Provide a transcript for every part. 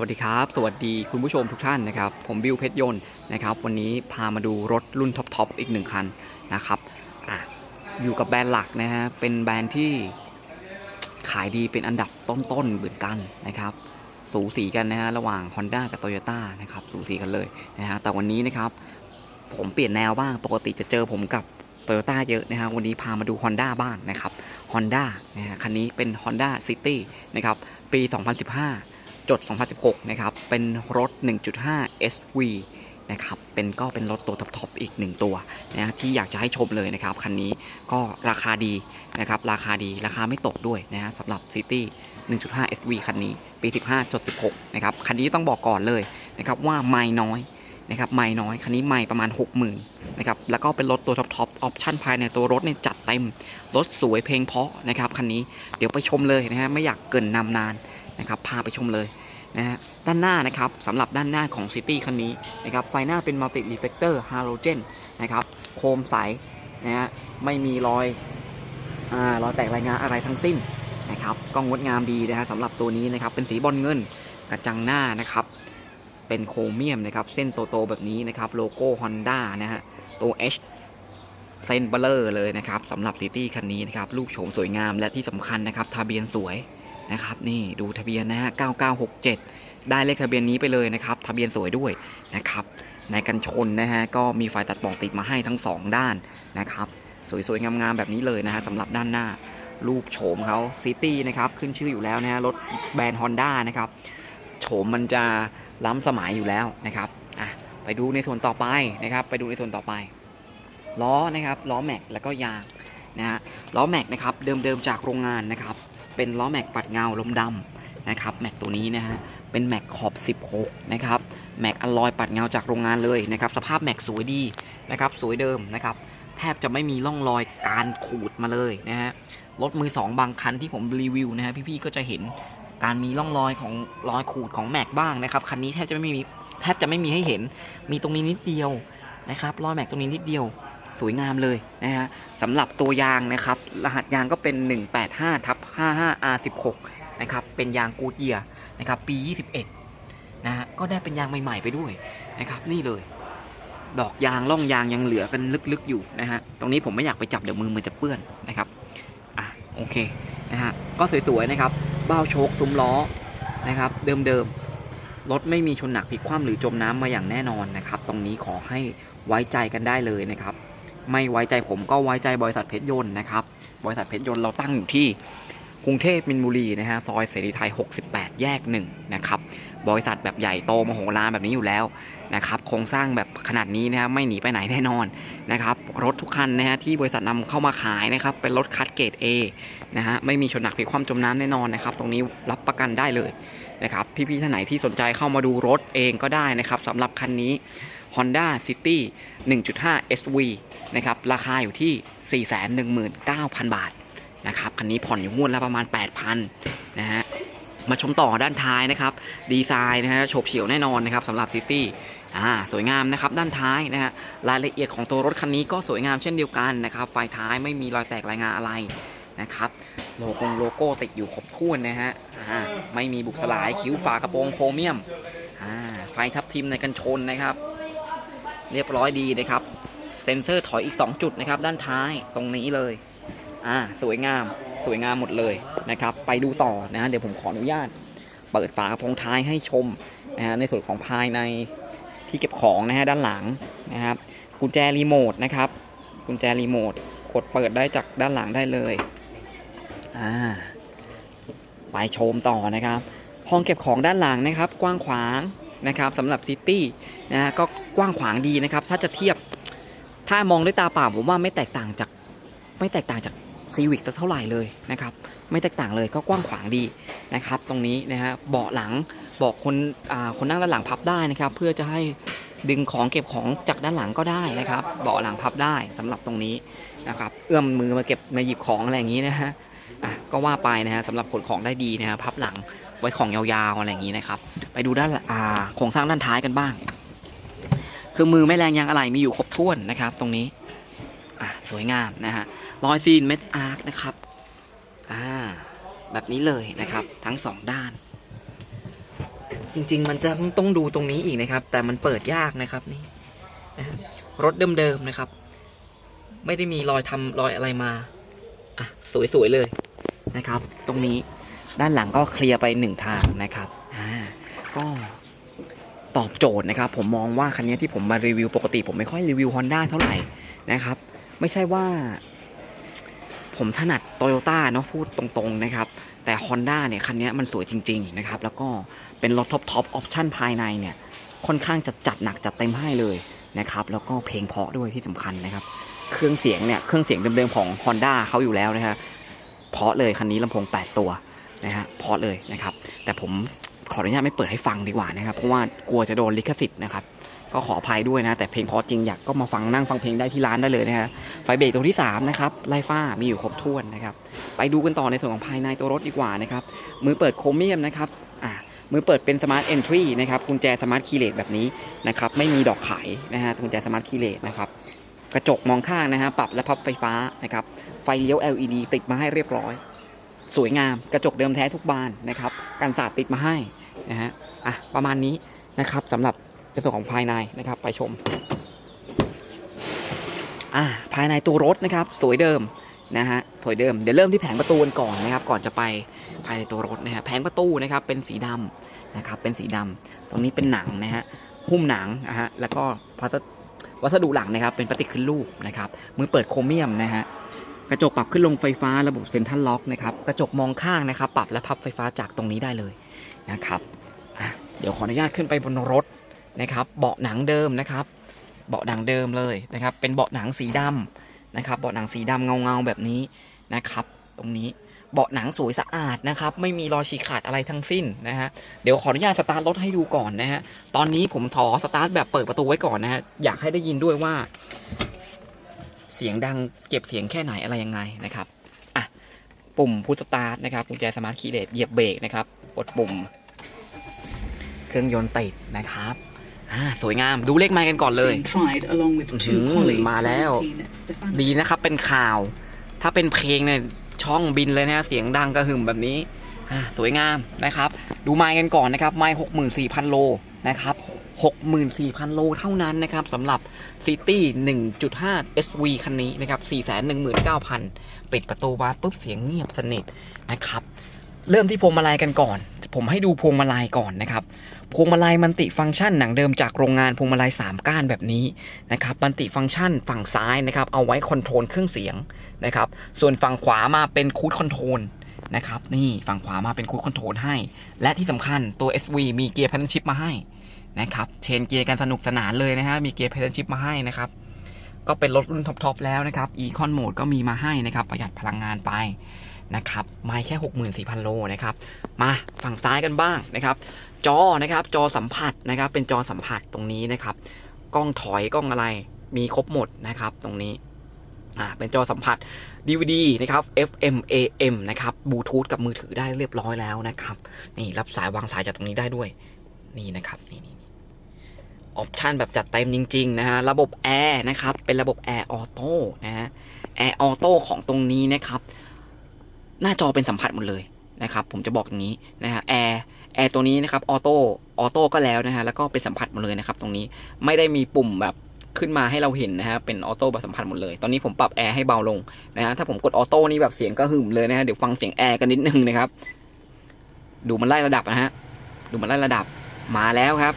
สวัสดีครับ สวัสดีคุณผู้ชมทุกท่านนะครับ ผมบิวเพชรยนต์นะครับ วันนี้พามาดูรถรุ่นท็อปๆอีกหนึ่งคันนะครับออยู่กับแบรนด์หลักนะฮะ เป็นแบรนด์ที่ขายดีเป็นอันดับต้นๆเหมือนกันนะครับ สูสีกันนะฮะ ระหว่าง Honda กับ Toyota นะครับ สูสีกันเลยนะฮะ แต่วันนี้นะครับ ผมเปลี่ยนแนวบ้าง ปกติจะเจอผมกับ Toyota เยอะนะฮะ วันนี้พามาดู Honda บ้างนะครับ Honda นะฮะ คันนี้เป็น Honda City นะครับ ปี 2015 จด 2016 นะครับ เป็นรถ 1.5 SV นะครับ เป็นก็เป็นรถตัวท็อปๆอีกหนึ่งตัวนะฮะที่อยากจะให้ชมเลยนะครับ คันนี้ก็ราคาดีนะครับ ราคาดี ราคาไม่ตกด้วยนะฮะสำหรับ City 1.5 SV คันนี้ ปี 15จด16 นะครับ คันนี้ต้องบอกก่อนเลยนะครับว่าไม่น้อยนะครับไม่น้อย คันนี้ไม่ประมาณ 60,000นะครับ แล้วก็เป็นรถตัวท็อปๆออปชั่นภายในตัวรถเนี่ยจัดเต็ม รถสวยเพลงเพาะนะครับคันนี้ เดี๋ยวไปชมเลยนะฮะ ไม่อยากเกินนำนาน นะครับพาไปชมเลยนะฮะด้านหน้านะครับสำหรับด้านหน้าของ City คันนี้นะครับไฟหน้าเป็น Multi Reflector Halogen นะครับโคมใสนะฮะไม่มีรอยอ่ารอยแตกรายงานอะไรทั้งสิ้นนะครับก็งดงามดีนะฮะสำหรับตัวนี้นะครับเป็นสีบอลเงินกระจังหน้านะครับเป็นโครเมียมนะครับเส้นโตๆแบบนี้นะครับโลโก้ Honda นะฮะตัว H เส้นเบลเลอร์เลยนะครับสำหรับ City คันนี้นะครับรูปโฉมสวยงามและที่สำคัญนะครับทะเบียนสวย นะครับนี่ดูทะเบียนนะฮะ9967 ได้เลขทะเบียนนี้ไปเลยนะครับ ทะเบียนสวยด้วยนะครับในกันชนนะฮะก็มีไฟตัดปองติดมาให้ทั้ง 2 ด้านนะครับ สวยๆงามๆแบบนี้เลยนะฮะสำหรับด้านหน้ารูปโฉมเขาซิตี้นะครับขึ้นชื่ออยู่แล้วนะฮะรถแบรนด์ Honda นะครับโฉมมันจะล้ำสมัยอยู่แล้วนะครับอะไปดูในส่วนต่อไปนะครับ ไปดูในส่วนต่อไปล้อนะครับล้อแม็กแล้วก็ยางนะฮะล้อแม็กนะครับเดิมๆจากโรงงานนะครับ เป็นล้อแม็กปัดเงาลมดำนะครับแม็กตัวนี้นะฮะเป็นแม็กขอบ 16 นะครับแม็กอลลอยปัดเงาจากโรงงานเลยนะครับสภาพแม็กสวยดีนะครับสวยเดิมนะครับแทบจะไม่มีร่องรอยการขูดมาเลยนะฮะรถมือ 2 บางคันที่ผมรีวิวนะฮะพี่ๆก็จะเห็นการมีร่องรอยของรอยขูดของแม็กบ้างนะครับคันนี้แทบจะไม่มีแทบจะไม่มีให้เห็นมีตรงนี้นิดเดียวนะครับรอยแม็กตรงนี้นิดเดียว สวยงามเลยนะฮะสำหรับตัวยางนะครับ รหัสยางก็เป็น 185ทับ 55 R16 นะครับ เป็นยางกูดเยียนะครับ ปี 21 นะฮะ ก็ได้เป็นยางใหม่ ๆ ไปด้วยนะครับ นี่เลย ดอกยางล่องยางยังเหลือกันลึกๆอยู่นะฮะ ตรงนี้ผมไม่อยากไปจับเดี๋ยวมือมันจะเปื้อนนะครับ อะโอเคนะฮะ ก็สวยๆนะครับ เบ้าโชคซุ้มล้อนะครับ เดิมๆ รถไม่มีชนหนักพลิกคว่ำหรือจมน้ำมาอย่างแน่นอนนะครับ ตรงนี้ขอให้ไว้ใจกันได้เลยนะครับ ไม่ไว้ใจผมก็ไว้ใจบริษัทเพชรยนต์นะครับ บริษัทเพชรยนต์เราตั้งอยู่ที่กรุงเทพมินบุรีนะฮะซอยเสรีไทย 68 แยก1นะครับบริษัทแบบใหญ่โตมโหฬารแบบนี้อยู่แล้วนะครับโครงสร้างแบบขนาดนี้นะฮะไม่หนีไปไหนแน่นอนนะครับรถทุกคันนะฮะที่บริษัทนำเข้ามาขายนะครับเป็นรถคัดเกรด A นะฮะไม่มีชนหนักพิคว่ำจมน้ำแน่นอนนะครับตรงนี้รับประกันได้เลยนะครับพี่ๆท่านไหนที่สนใจเข้ามาดูรถเองก็ได้นะครับสำหรับคันนี้ Honda City 1.5 SV นะครับราคาอยู่ที่ 419,000 บาทนะครับคันนี้ผ่อนอยู่งวดละประมาณ 8,000นะฮะมาชมต่อด้านท้ายนะครับ ดีไซน์นะฮะโฉบเฉี่ยวแน่นอนนะครับสำหรับ City อ่าสวยงามนะครับด้านท้ายนะฮะรายละเอียดของตัวรถคันนี้ก็สวยงามเช่นเดียวกันนะครับไฟท้ายไม่มีรอยแตกรายงานอะไรนะครับโลโก้โลโก้ติดอยู่ครบถ้วนนะฮะอ่าไม่มีบุกสลายคิ้วฝากระโปรงโครเมียมอ่าไฟทับทิมในกันชนนะครับ เรียบร้อยดีนะครับ เซนเซอร์ถอยอีก 2 จุดนะครับ ด้านท้ายตรงนี้เลย อ่า สวยงาม สวยงามหมดเลยนะครับ ไปดูต่อนะฮะเดี๋ยวผมขออนุญาต เปิดฝากระโปรงท้ายให้ชมนะฮะในส่วนของภายในที่เก็บของนะฮะด้านหลังนะครับ กุญแจรีโมทนะครับ กุญแจรีโมทกดเปิดได้จากด้านหลังได้เลย อ่า ไปชมต่อนะครับ ห้องเก็บของด้านหลังนะครับ กว้างขวางนะครับสำหรับซิตี้นะฮะก็กว้างขวางดีนะครับ ถ้าจะเทียบ ถ้ามองด้วยตาเปล่าผมว่าไม่แตกต่างจากไม่แตกต่างจากซีวิกเท่าไหร่เลยนะครับไม่แตกต่างเลยก็กว้างขวางดีนะครับตรงนี้นะฮะเบาะหลังเบาะคนอ่าคนนั่งด้านหลังพับได้นะครับ เพื่อจะให้ดึงของเก็บของจากด้านหลังก็ได้นะครับ เบาะหลังพับได้สำหรับตรงนี้นะครับเอื้อมมือมาเก็บมาหยิบของอะไรอย่างนี้นะฮะอะก็ว่าไปนะฮะสำหรับขนของได้ดีนะฮะพับหลังไว้ของยาวๆอะไรอย่างนี้นะครับ ไปดูด้านอ่าโครงสร้างด้านท้ายกันบ้าง คือมือไม่แรงยางอะไรมีอยู่ครบถ้วนนะครับ ตรงนี้อะสวยงามนะฮะรอยซีนเม็ดอาร์คนะครับอ่าแบบนี้เลยนะครับ ทั้งสองด้าน จริง ๆ มันจะต้องดูตรงนี้อีกนะครับ แต่มันเปิดยากนะครับนี่รถเดิมๆนะครับ ไม่ได้มีรอยทำรอยอะไรมาอะสวยๆเลยนะครับ ตรงนี้ด้านหลังก็เคลียร์ไปหนึ่งทางนะครับอ่าก็ ตอบโจทย์นะครับผมมองว่าคันนี้ที่ผมมารีวิวปกติผมไม่ค่อยรีวิว Honda เท่าไหร่นะครับ ไม่ใช่ว่า ผมถนัดโตโยต้าเนาะพูดตรงๆนะครับ แต่ Honda เนี่ยคันนี้มันสวยจริง ๆ นะครับ แล้วก็เป็นรถท็อปท็อปออปชั่นภายในเนี่ยค่อนข้างจะจัดหนักจัดเต็มให้เลยนะครับ แล้วก็เพลงเพราะด้วยที่สำคัญนะครับ เครื่องเสียงเนี่ยเครื่องเสียงเดิมๆของ Honda เขาอยู่แล้วนะฮะเพราะเลยคันนี้ลำโพง 8 ตัวนะฮะเพราะเลยนะครับ แต่ผม ขออนุญาตไม่เปิดให้ฟังดีกว่านะครับ เพราะว่ากลัวจะโดนลิขสิทธิ์นะครับ ก็ขออภัยด้วยนะ แต่เพลงเพราะจริงอยากก็มาฟังนั่งฟังเพลงได้ที่ร้านได้เลยนะฮะไฟเบรกตรงที่ 3 นะครับ ไลฟ้ามีอยู่ครบถ้วนนะครับ ไปดูกันต่อในส่วนของภายในตัวรถดีกว่านะครับ มือเปิดโครเมียมนะครับอ่ามือเปิดเป็นสมาร์ทเอนทรีนะครับกุญแจสมาร์ทคีย์เลสแบบนี้นะครับไม่มีดอกไขนะฮะกุญแจสมาร์ทคีย์เลสนะครับกระจกมองข้างนะฮะปรับและพับไฟฟ้านะครับไฟเลี้ยว LED ติดมาให้เรียบร้อย สวยงามกระจกเดิมแท้ทุกบานนะครับกันสาดติดมาให้ นะฮะอะประมาณนี้นะครับสำหรับในส่วนของภายในนะครับ ไปชมอะภายในตัวรถนะครับ สวยเดิมนะฮะสวยเดิมเดี๋ยวเริ่มที่แผงประตูกันก่อนนะครับ ก่อนจะไปภายในตัวรถนะฮะแผงประตูนะครับเป็นสีดำนะครับ เป็นสีดำตรงนี้เป็นหนังนะฮะหุ้มหนังนะฮะแล้วก็พลาสวัสดุหลังนะครับ เป็นพลาสติกขึ้นรูปนะครับมือเปิดโครเมียมนะฮะกระจกปรับขึ้นลงไฟฟ้าระบบเซ็นทรัลล็อกนะครับกระจกมองข้างนะครับ ปรับและพับไฟฟ้าจากตรงนี้ได้เลย นะครับเดี๋ยวขออนุญาตขึ้นไปบนรถนะครับ เบาะหนังเดิมนะครับ เบาะหนังเดิมเลยนะครับ เป็นเบาะหนังสีดำนะครับ เบาะหนังสีดำเงาเงาๆแบบนี้นะครับ ตรงนี้เบาะหนังสวยสะอาดนะครับ ไม่มีรอยฉีกขาดอะไรทั้งสิ้นนะฮะเดี๋ยวขออนุญาตสตาร์ทรถให้ดูก่อนนะฮะตอนนี้ผมขอสตาร์ทแบบเปิดประตูไว้ก่อนนะฮะอยากให้ได้ยินด้วยว่า เสียงดังเก็บเสียงแค่ไหนอะไรยังไงนะครับอะปุ่มพุทสตาร์ทนะครับกุญแจสมาร์ทคีย์เลสเหยียบเบรกนะครับกดปุ่ม เครื่องยนต์ติดนะครับอ่าสวยงามดูเลขไมล์กันก่อนเลย being tried along with two อื้อหือ colleagues, มาแล้ว Valentin Stefano. ดีนะครับเป็นข่าว ถ้าเป็นเพลงเนี่ยช่องบินเลยนะฮะเสียงดังกระหึ่มแบบนี้อ่าสวยงามนะครับ ดูไมล์กันก่อนนะครับ ไมล์หกหมื่นสี่พันโลนะครับหกหมื่นสี่พันโลเท่านั้นนะครับสำหรับ City 1.5 SV คันนี้นะครับ 419,000 ปิดประตูมาปุ๊บเสียงเงียบสนิทนะครับ เริ่มที่พวงมาลัยกันก่อน ผมให้ดูพวงมาลัยก่อนนะครับพวงมาลัยมันติฟังก์ชันหนังเดิมจากโรงงานพวงมาลัย3ก้านแบบนี้นะครับมันติฟังก์ชันฝั่งซ้ายนะครับเอาไว้คอนโทรลเครื่องเสียงนะครับส่วนฝั่งขวามาเป็นคูดคอนโทรลนะครับนี่ฝั่งขวามาเป็นคูดคอนโทรลให้ และที่สำคัญตัว SV มีเกียร์พันชิปมาให้นะครับเชนเกียร์กันสนุกสนานเลยนะฮะมีเกียร์พันชิปมาให้นะครับก็เป็นรถรุ่นท็อปๆแล้วนะครับ Econ Mode ก็มีมาให้นะครับประหยัดพลังงานไป นะครับไม่แค่ 64,000 โลนะครับมาฝั่งซ้ายกันบ้างนะครับ จอนะครับจอสัมผัสนะครับเป็นจอสัมผัสตรงนี้นะครับ กล้องถอยกล้องอะไรมีครบหมดนะครับตรงนี้อ่าเป็นจอสัมผัส DVD นะครับ FM AM นะครับบลูทูธกับมือถือได้เรียบร้อยแล้วนะครับนี่รับสายวางสายจากตรงนี้ได้ด้วยนี่นะครับนี่นี่ออปชันแบบจัดเต็มจริงๆนะฮะระบบแอร์นะครับเป็นระบบแอร์ออโต้นะฮะแอร์ออโต้ของตรงนี้นะครับ หน้าจอเป็นสัมผัสหมดเลยนะครับ ผมจะบอกอย่างนี้นะฮะแอร์แอร์ตัวนี้นะครับออโต้ออโต้ก็แล้วนะฮะแล้วก็เป็นสัมผัสหมดเลยนะครับ ตรงนี้ไม่ได้มีปุ่มแบบขึ้นมาให้เราเห็นนะฮะเป็นออโต้แบบสัมผัสหมดเลย ตอนนี้ผมปรับแอร์ให้เบาลงนะฮะถ้าผมกดออโต้นี่แบบเสียงก็หึ่มเลยนะฮะเดี๋ยวฟังเสียงแอร์กันนิดนึงนะครับ ดูมันไล่ระดับนะฮะดูมันไล่ระดับมาแล้วครับ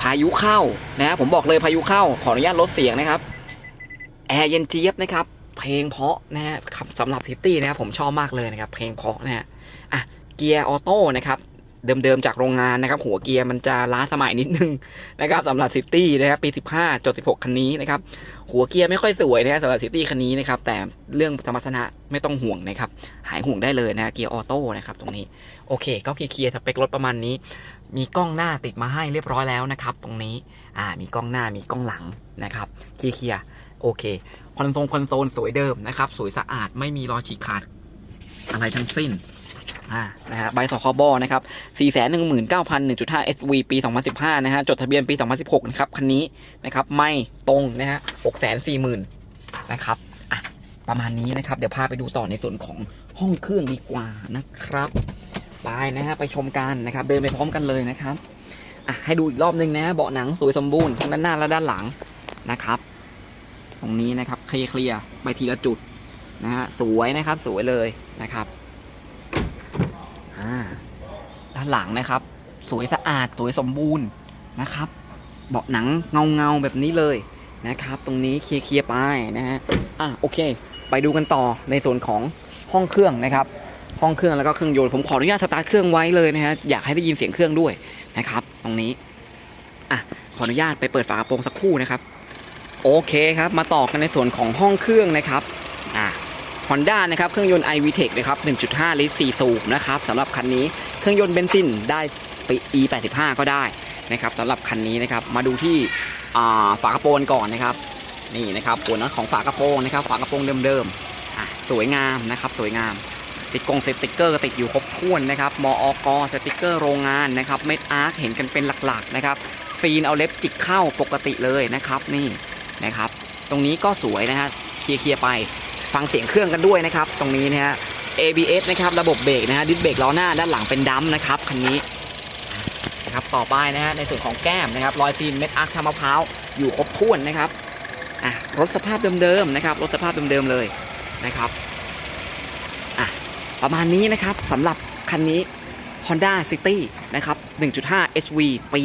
พายุเข้านะครับผมบอกเลยพายุเข้าขออนุญาตลดเสียงนะครับแอร์เย็นเจี๊ยบนะครับ เพลงเพาะนะฮะครับสำหรับซิตี้นะครับผมชอบมากเลยนะครับเพลงเพาะนะฮะอะเกียร์ออโต้นะครับเดิมๆจากโรงงานนะครับ หัวเกียร์มันจะล้าสมัยนิดนึงนะครับสำหรับซิตี้นะครับปี 15จด16 คันนี้นะครับหัวเกียร์ไม่ค่อยสวยนะสำหรับซิตี้คันนี้นะครับแต่เรื่องสมรรถนะไม่ต้องห่วงนะครับ หายห่วงได้เลยนะเกียร์ออโต้นะครับตรงนี้โอเค ก็เคลียร์สเปครถประมาณนี้ มีกล้องหน้าติดมาให้เรียบร้อยแล้วนะครับ ตรงนี้อ่ามีกล้องหน้ามีกล้องหลังนะครับเคลียร์โอเค คอนโซลคอนโซลสวยเดิมนะครับ สวยสะอาดไม่มีรอยฉีกขาดอะไรทั้งสิ้นนะฮะใบสคบนะครับ 4 1 9 0 0 1.5 SV ปี 2015 นะฮะ จดทะเบียนปี 2016 นะครับ คันนี้นะครับ ไม่ตรงนะฮะ 640,000 นะครับอะประมาณนี้นะครับ เดี๋ยวพาไปดูต่อในส่วนของห้องเครื่องดีกว่านะครับ ไปนะฮะ ไปชมกันนะครับ เดินไปพร้อมกันเลยนะครับ อะ ให้ดูอีกรอบนึงนะ เบาะหนังสวยสมบูรณ์ทั้งด้านหน้าและด้านหลังนะครับ ตรงนี้นะครับเคลียร์ไปทีละจุดนะฮะสวยนะครับสวยเลยนะครับอ่าด้านหลังนะครับ สวยสะอาดสวยสมบูรณ์นะครับ เบาะหนังเงาเงาแบบนี้เลยนะครับ ตรงนี้เคลียร์เคลียร์ไปนะฮะอะโอเค ไปดูกันต่อในส่วนของห้องเครื่องนะครับ ห้องเครื่องแล้วก็เครื่องยนต์ผมขออนุญาตสตาร์ทเครื่องไว้เลยนะฮะอยากให้ได้ยินเสียงเครื่องด้วยนะครับ ตรงนี้อะขออนุญาตไปเปิดฝากระโปรงสักครู่นะครับ โอเคครับ มาต่อกันในส่วนของห้องเครื่องนะครับอะ Honda นะครับเครื่องยนต์ iVTEC นะครับ 1.5 ลิตร 4 สูบนะครับสำหรับคันนี้เครื่องยนต์เบนซินได้ไป E85 ก็ได้นะครับสำหรับคันนี้นะครับมาดูที่อ่าฝากระโปรงก่อนนะครับ นี่นะครับหัวน็อตของฝากระโปรงนะครับ ฝากระโปรงเดิมๆอะสวยงามนะครับสวยงามติดกงสติกเกอร์ติดอยู่ครบถ้วนนะครับมอกสติกเกอร์โรงงานนะครับเม็ดอาร์คเห็นกันเป็นหลักๆนะครับฟีนเอาเล็บจิกเข้าปกติเลยนะครับ นี่ นะครับ ตรงนี้ก็สวยนะฮะเคลียร์เคียร์ไปฟังเสียงเครื่องกันด้วยนะครับ ตรงนี้นะฮะ ABS นะครับระบบเบรกนะฮะดิสเบรกล้อหน้าด้านหลังเป็นดัมนะครับคันนี้นะครับต่อไปนะฮะในส่วนของแก้มนะครับรอยตีนเม็ดอาร์คทำมะพร้าวอยู่ครบถ้วนนะครับอะรถสภาพเดิมๆนะครับรถสภาพเดิมๆเลยนะครับอะประมาณนี้นะครับสำหรับคันนี้ Honda City นะครับ 1.5 SV ปี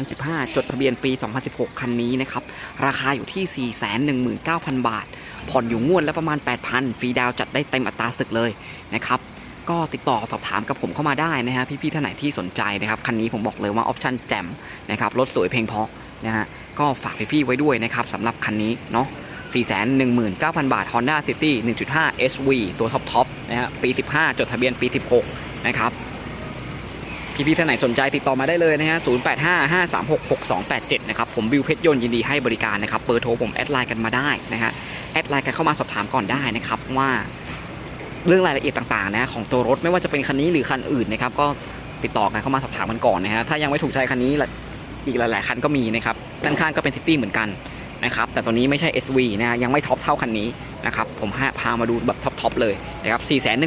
2015 จดทะเบียนปี 2016 คันนี้นะครับ ราคาอยู่ที่ 419,000 บาท ผ่อนอยู่งวดละประมาณ 8,000 ฟรีดาวจัดได้เต็มอัตราศึกเลยนะครับ ก็ติดต่อสอบถามกับผมเข้ามาได้นะฮะ พี่ๆท่านไหนที่สนใจนะครับ คันนี้ผมบอกเลยว่าออปชั่นแจ่มนะครับ รถสวยเพลงเพราะนะฮะ ก็ฝากพี่ๆไว้ด้วยนะครับสำหรับคันนี้เนาะ419,000 บาท Honda City 1.5 SV ตัวท็อปท็อปนะฮะปี 15 จดทะเบียนปี 16 นะครับ พี่ๆท่านไหนสนใจติดต่อมาได้เลยนะฮะ0855366287นะครับ ผมบิวเพชรยนต์ยินดีให้บริการนะครับ เบอร์โทรผมแอดไลน์กันมาได้นะฮะ แอดไลน์กันเข้ามาสอบถามก่อนได้นะครับว่าเรื่องรายละเอียดต่างๆนะของตัวรถไม่ว่าจะเป็นคันนี้หรือคันอื่นนะครับก็ติดต่อกันเข้ามาสอบถามกันก่อนนะฮะถ้ายังไม่ถูกใจคันนี้อีกหลายๆคันก็มีนะครับด้านข้างก็เป็นซิตี้เหมือนกันนะครับแต่ตัวนี้ไม่ใช่ SV นะฮะยังไม่ท็อปเท่าคันนี้นะครับผมพามาดูแบบท็อปๆเลยนะครับ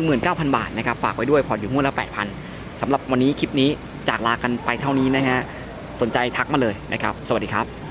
419,000 บาทนะครับฝากไว้ด้วยผ่อนอยู่งวดละ 8,000 สำหรับวันนี้คลิปนี้จากลากันไปเท่านี้นะฮะสนใจทักมาเลยนะครับ สวัสดีครับ